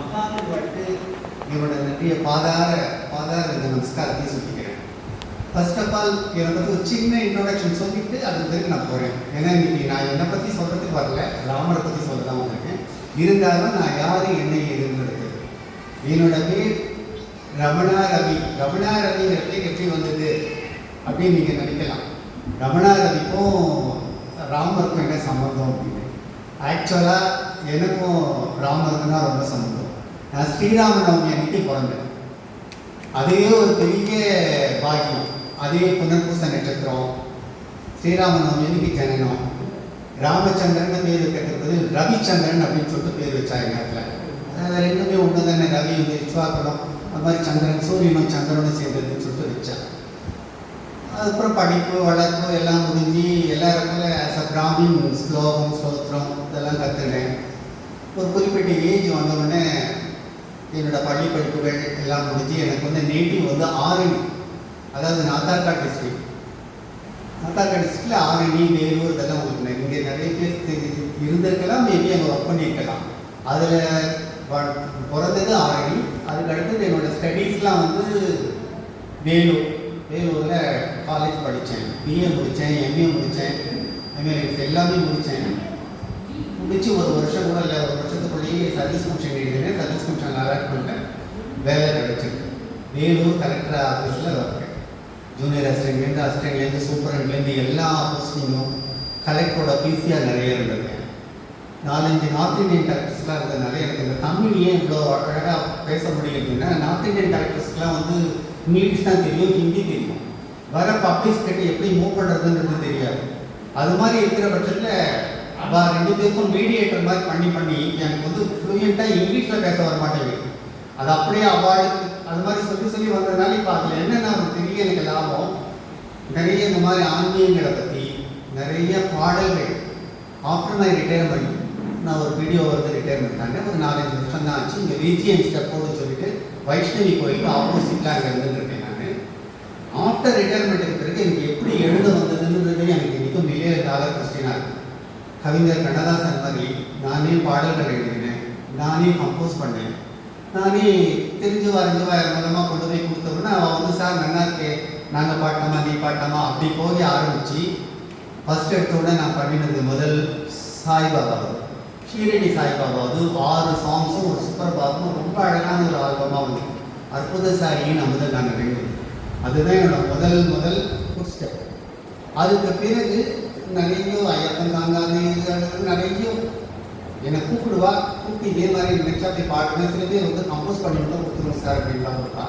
மகாபலிவாட்டு என்னோட நிறைய பாதார பாதார இந்த நமஸ்காரத்தையும் சொல்லிக்கிறேன். ஃபர்ஸ்ட் ஆஃப் ஆல் என்னை பற்றி ஒரு சின்ன இன்ட்ரோடக்ஷன் சொல்லிட்டு அதுக்கு பிறகு நான் போகிறேன் ஏன்னா இன்னைக்கு நான் என்னை பற்றி சொல்கிறதுக்கு வரல ராமரை பற்றி சொல்ல தான் வந்திருக்கேன். இருந்தாலும் நான் யார் என்ன ஏதுன்றது என்னோட பேர் ரமணா ரவி. ரமணா ரவிங்கிற பேர் எப்படி வந்தது அப்படின்னு நீங்கள் நினைக்கலாம். ரமணா ரவிக்கும் ராமருக்கும் என்ன சம்மந்தம் அப்படின்னு. ஆக்சுவலாக எனக்கும் ராமருக்கும் தான் ரொம்ப சம்மந்தம் நான் ஸ்ரீராம நவமி அன்னைக்கு பிறந்தேன் அதே ஒரு பெரிய பாக்கியம். அதே புனர்பூச நட்சத்திரம் ஸ்ரீராமநவமி அன்னைக்கு ஜனனம் ராமச்சந்திரன் பேர் வைக்கிறதுக்கு ரவிச்சந்திரன் அப்படின்னு சொல்லிட்டு பேர் வச்சா நேரத்தில் அதில் ரெண்டுமே ஒன்று தானே ரவி வந்து விஸ்வாக்குளம் அது மாதிரி சந்திரன் சூரியனும் சந்திரனும் சேர்ந்ததுன்னு சொல்லிட்டு வச்சேன் அதுக்கப்புறம் படிப்பு வளர்ப்பு எல்லாம் முடிஞ்சு எல்லாருக்கும் ஆஸ் அ பிராமின் ஸ்லோகம் ஸ்தோத்திரம் இதெல்லாம் கற்றுக்கினேன் ஒரு குறிப்பிட்ட ஏஜ் வந்தவுடனே என்னோடய பள்ளி படிப்புகள் எல்லாம் முடிஞ்சு எனக்கு வந்து நேட்டிவ் வந்து ஆரணி அதாவது நாத்தார்காட் டிஸ்ட்ரிக்ட் நாத்தார்காட் டிஸ்ட்ரிக்டில் ஆரணி வேலூர் இதெல்லாம் உங்களுக்கு இங்கே நிறைய பேர் தெரி- இருந்திருக்கலாம் மேபி அங்கே ஒர்க் பண்ணியிருக்கலாம். அதில் பிறந்தது ஆரணி அதுக்கு அடுத்தது என்னோட ஸ்டடீஸ்லாம் வந்து வேலூர். வேலூரில் காலேஜ் படித்தேன். பிஏ முடித்தேன் எம்ஏ முடித்தேன். எம்ஏ எல்லாமே முடித்தேன். முடிச்சு ஒரு வருஷம் கூட இல்லை ஒரு வருஷத்துக்குள்ளேயே சர்வீஸ் கமிஷன் எழுதினேன் சர்வீஸ் கமிஷன் அலாட் பண்ணிட்டேன். வேலை கிடைச்சிருக்கு. வேலூர் கலெக்டர் ஆஃபீஸில் ஒர்க்கு ஜூனியர் அசிஸ்டன்ட்லேருந்து அசிஸ்டன்ட்லேருந்து சூப்பரண்ட்லேருந்து எல்லா ஆஃபீஸ்லையும் கலெக்டரோட பிசியாக நிறைய இருந்தது. நாலஞ்சு நார்த் இந்தியன் கலெக்டர்ஸ்லாம் இருந்ததுனால எனக்கு இந்த தமிழ் ஏன் இவ்வளோ அழகாக பேச முடியுதுன்னா நார்த் இந்தியன் கலெக்டர்ஸ்க்குலாம் வந்து இங்கிலீஷ் தான் தெரியும் ஹிந்தி தெரியும். வர பப்ளிஸ் கிட்ட எப்படி மூவ் பண்ணுறதுன்றது தெரியாது. அது மாதிரி இருக்கிற பட்சத்தில் அப்போ ரெண்டு பேருக்கும் மீடியேட்டர் மாதிரி பண்ணி பண்ணி எனக்கு வந்து ஃப்ளூயண்ட்டாக இங்கிலீஷில் பேச வர மாட்டேங்குது. அது அப்படியே அவார்டுக்கு அது மாதிரி சொல்லி சொல்லி வந்ததுனால இப்போ அதில் என்னென்ன ஒரு பெரிய எனக்கு லாபம்? நிறைய இந்த மாதிரி ஆன்மீகங்களை பற்றி நிறைய பாடல்கள். ஆஃப்டர் மை ரிட்டையர்மெண்ட் நான் ஒரு வீடியோ வந்து ரிட்டையர்மெண்ட் ஆனேன் ஒரு நாலஞ்சு வருஷம் தான் ஆச்சு. இங்கே விஜிஎம் ஸ்டெப்போடு சொல்லிட்டு வைஷ்ணவி கோயிலுக்கு ஆப்போசிட்டாக அங்கே இருந்துருக்கேன் நான். ஆஃப்டர் ரிட்டையர்மெண்ட்டுக்கு பிறகு எனக்கு எப்படி எழுத வந்ததுன்றது எனக்கு இன்னைக்கும் மில்லியன் டாலர் கொஸ்டினாக இருக்குது கவிஞர் கண்ணதாசன் மாதிரி நானே பாடல்கள் எழுதினேன். நானே கம்போஸ் பண்ணேன். நானே தெரிஞ்சு வரைஞ்சு வேறு மூலமாக கொண்டு போய் கொடுத்தோம்னா அவன் வந்து சார் நல்லா இருக்கே. நாங்கள் பாட்டோமா நீ பாட்டோமா? அப்படி போய் ஆரம்பித்து ஃபஸ்ட் எடுத்தோட நான் பண்ணினது முதல் சாய்பாபா. ஷீரடி சாய்பாபா. அது ஆறு சாங்ஸும் ஒரு சூப்பர் பாபும் ரொம்ப அழகான ஒரு ஆல்பமாக வந்து. அற்புத சாரியின் முதல் நான் ரெண்டு அதுதான் என்னோட முதல் முதல் ஃபுட் ஸ்டெப் அதுக்கு பிறகு நிறைய ஐயப்பன் தாங்காதே என்னை கூப்பிடுவா கூப்பிட்டு இதே மாதிரி நினைச்சா அப்படி பாடுவேன் சில பேர் வந்து கம்போஸ் பண்ணி கொடுத்துருவோம் சார் அப்படின்லாம் கொடுப்பா.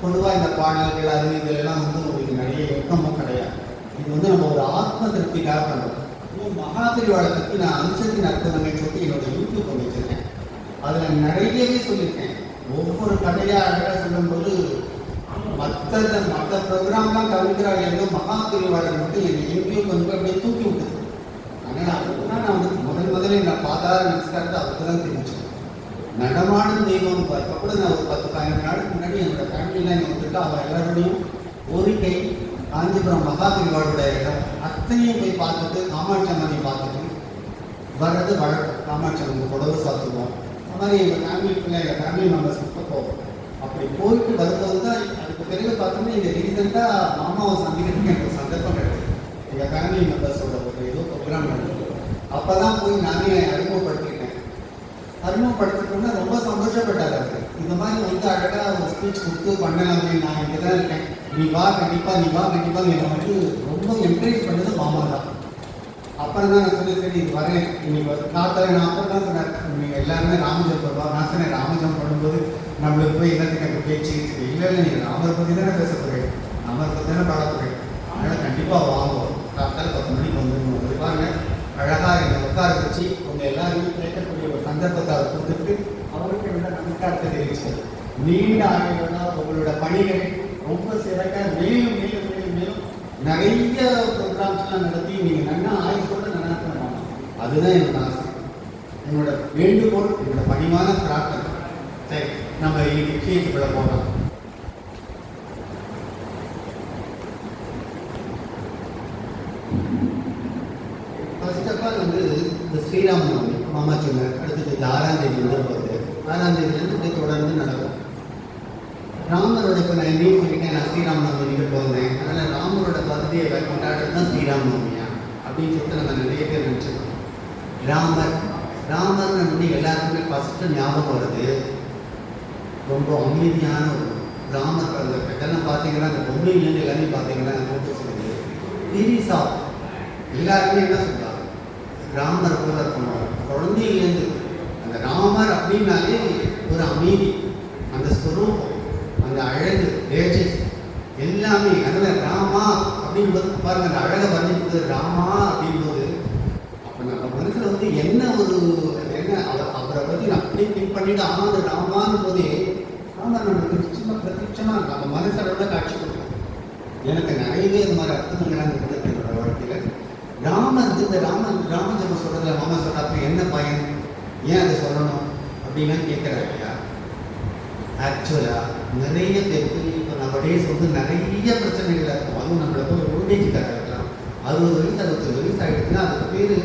பொதுவாக இந்த பாடல்கள் அது இதெல்லாம் வந்து உங்களுக்கு நிறைய இயக்கமும் கிடையாது. இது வந்து நம்ம ஒரு ஆத்ம திருப்திக்காக பண்ணுறோம் இன்னும் மகாபெரிவாளை பற்றி நான் அம்சத்தின் அற்புதங்கள் சொல்லி என்னோட யூடியூப் பண்ணி வச்சிருக்கேன். அதில் நிறையவே சொல்லியிருக்கேன். ஒவ்வொரு கதையாக அழகாக சொல்லும்போது மற்ற மற்ற ப்ரோக்ராம்லாம் கவிக்கிறாள் என்று மகாபெரிவாளர் மட்டும் என் யூடியூப் கொஞ்சம் அப்படியே தூக்கி விட்டுது அதனால் அதுதான் நான் வந்து முதல் முதல்ல நான் பாதார நமஸ்காரத்தை அவருக்கு தான் தெரிஞ்சேன் நடமாடும் தெய்வம் இப்போ கூட நான் ஒரு பத்து பதினஞ்சு நாளுக்கு முன்னாடி என்னோட ஃபேமிலியில் இங்கே வந்துட்டு அவள் எல்லாரோடையும் ஒரு கை காஞ்சிபுரம் மகாபெரிவாளோட இடம் அத்தனையும் போய் பார்த்துட்டு காமாட்சி அம்மனை பார்த்துட்டு வர்றது வழக்கம். காமாட்சி அம்மன் புடவை சாத்துவோம். அது மாதிரி எங்கள் ஃபேமிலிக்குள்ள எங்கள் ஃபேமிலி மெம்பர்ஸ் கிட்ட போவோம். அப்படி போயிட்டு வரும்போது தான் அதுக்கு பிறகு பார்த்தோம்னா இங்கே ரீசெண்டாக மாமாவை சந்திக்கிறதுக்கு எனக்கு சந்தர்ப்பம் கிடைக்கும் என் ஃபேமிலி மெம்பர்ஸோட ஒரு ஏதோ ப்ரோக்ராம் நடந்தது அப்போ தான் போய் நானே அறிமுகப்படுத்திக்கிட்டேன். அறிமுகப்படுத்திட்டோம்னா ரொம்ப சந்தோஷப்பட்டார் அவர். இந்த மாதிரி வந்து அழகாக ஒரு ஸ்பீச் கொடுத்து பண்ணலாமே நான் இங்கே தான் இருக்கேன். நீ வா கண்டிப்பாக நீ வா கண்டிப்பாக என்னை வந்து ரொம்ப என்கரேஜ் பண்ணது மாமா தான் அப்புறம் தான் நான் சொன்னேன் சரி இது வரேன். இன்னைக்கு ஒரு நான் அப்புறம் தான் சொன்னேன் நீங்கள் எல்லாருமே ராமஜம் பண்ணுவோம் நான் சொன்னேன் ராமஜம் பண்ணும்போது நம்மளுக்கு போய் என்னத்துக்கு எனக்கு பேச்சு இல்லை இல்லை நீங்கள் ராமரை பற்றி தானே பேச போகிறேன் ராமரை பற்றி தானே பாட போகிறேன் அதனால் கண்டிப்பாக வாங்குவோம் காத்தால பத்து மணிக்கு வந்து அது பாருங்க அழகாக என்னை உட்கார வச்சு உங்கள் எல்லாருமே கேட்கக்கூடிய ஒரு சந்தர்ப்பத்தை அவர் கொடுத்துட்டு அவருக்கு என்னோட நமஸ்காரத்தை தெரிவிச்சது நீண்ட ஆண்டுகளா உங்களோட பணிகள் ரொம்ப சிறக்க மேலும் மேலும் மேலும் மேலும் நிறைய ப்ரோக்ராம்ஸ்லாம் நடத்தி நீங்கள் நல்லா ஆயுஷோட நடத்தணும் அதுதான் என்னோட ஆசை. என்னோட வேண்டுகோள் என்னோட பணிவான பிரார்த்தனை. சரி நம்ம இன்னைக்கு விஷயத்துக்குள்ள போகலாம் ஃபர்ஸ்ட் ஆஃப் ஆல் வந்து இந்த ஸ்ரீராமநவமி மாமா சொன்னார் அடுத்தது இந்த ஆறாம் தேதி வந்து போகுது. ஆறாம் தேதியிலேருந்து இப்படி தொடர்ந்து நடக்கும். ராமரோட இப்போ நான் என்னையும் சொல்லிட்டேன் நான் ஸ்ரீராம நவமிக்கு போகிறேன் அதனால் ராமரோட பர்த்டே கொண்டாடுறது தான் ஸ்ரீராம நவமியா அப்படின்னு சொல்லிட்டு நம்ம நிறைய பேர் நினச்சிருக்கோம். ராமர். ராமர்னு வந்து எல்லாருக்குமே ஃபஸ்ட்டு ஞாபகம் வருது. ரொம்ப அமைதியான ஒரு ராமர் அந்த இதெல்லாம் பார்த்தீங்கன்னா அந்த பொம்மையிலேருந்து எல்லாமே பார்த்தீங்கன்னா ஃபோட்டோஸ் இருக்குது. எல்லாருமே என்ன சொல்றாங்க ராமர் போல இருக்கணும் குழந்தையிலேருந்து அந்த ராமர் அப்படின்னாலே ஒரு அமைதி அந்த ஸ்வரூபம் அந்த அழகு தேஜஸ் எல்லாமே. அதில் ராமா அப்படின்போது பாருங்க அந்த அழகை வர்ணிப்பது ராமா அப்படின்போது அப்போ நம்ம மனசில் வந்து என்ன ஒரு என்ன அவர் அவரை பற்றி நான் அப்படியே திங்க் பண்ணிட்டு ஆனால் அது ராமான்னு போதே ராமர் நமக்கு நிச்சயமா பிரத்யட்சமாக நம்ம மனசளவில் காட்சி கொடுக்கும். எனக்கு நிறையவே இது மாதிரி அர்த்தங்கள்லாம் இருக்குது ராமர் இந்த ராமன் ராமஜன்ம சொல்றதுல ராம சொல்றப்ப என்ன பயன்? ஏன் அதை சொல்லணும்? அப்படின்லாம் கேட்குறாங்க இல்லையா? ஆக்சுவலா நிறைய பேருக்கு இப்போ நம்ம டேஸ் வந்து நிறைய பிரச்சனைகள் இருக்கும் அதுவும் நம்மள போய் ஓல்டேஜ் இருக்கலாம் அறுபது வயசு அறுபத்தஞ்சு வயசு ஆகிடுச்சுன்னா அதுக்கு பேர்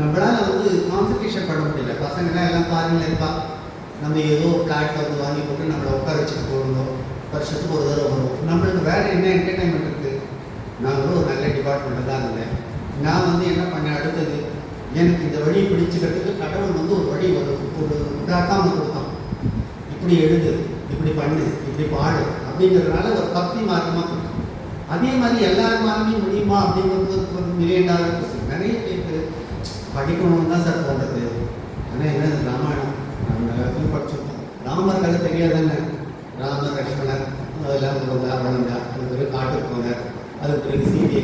நம்மளால் வந்து கான்சன்ட்ரேஷன் பண்ண முடியல. பசங்களாம் எல்லாம் பாருங்கள இருப்பா நம்ம ஏதோ பிளாட் வந்து வாங்கி போட்டு நம்மளை உட்கார வச்சுட்டு போகணும். வருஷத்துக்கு ஒரு தடவை வரும். நம்மளுக்கு வேறு என்ன என்டர்டைன்மெண்ட் இருக்குது நான் கூட ஒரு நல்ல டிபார்ட்மெண்ட்டில் தான் இருந்தேன். நான் வந்து என்ன பண்ணேன்? அடுத்தது எனக்கு இந்த வழி பிடிச்சிக்கிறதுக்கு கடவுள் வந்து ஒரு வழி ஒரு ஒரு உண்டாக்காமல் கொடுத்தான். இப்படி எழுது இப்படி பண்ணு இப்படி பாடு அப்படிங்கிறதுனால ஒரு பக்தி மார்க்கமாக கொடுத்தோம் அதே மாதிரி எல்லாருமாலுமே முடியுமா அப்படிங்கிறது ஒரு மில்லியன் நிறைய பேருக்கு படிக்கணும்னு தான் சார் போடுறது ஆனால் என்ன ராமாயணம்? நம்ம எல்லாத்தையும் படிச்சிருக்கோம். ராமர் கதை தெரியாதானே? ராமர் லட்சுமணர் அதெல்லாம் வந்தா அது பிறகு காட்டுக்கு போனார். அதுக்கு பிறகு சீதையை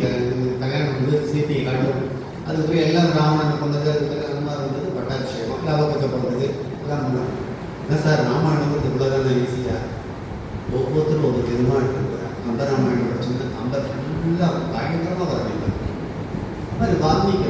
கல்யாணம் வந்து சீதையை காட்டும் அதுக்கு பிறகு எல்லாம் ராவணன் கொண்டது அதுக்கு பிறகு அனுமார் பட்டாபிஷேகம் லாபத்தை பண்ணுறது எல்லாம் பண்ணாங்க என்ன சார் ராமாயணம் இவ்வளோதான் ஈஸியாக ஒவ்வொருத்தரும் ஒவ்வொரு விதமாக அந்த ராமாயணம் படிச்சுன்னா அந்த ஃபுல்லாக பயங்கரமாக வர அது மாதிரி வால்மீகி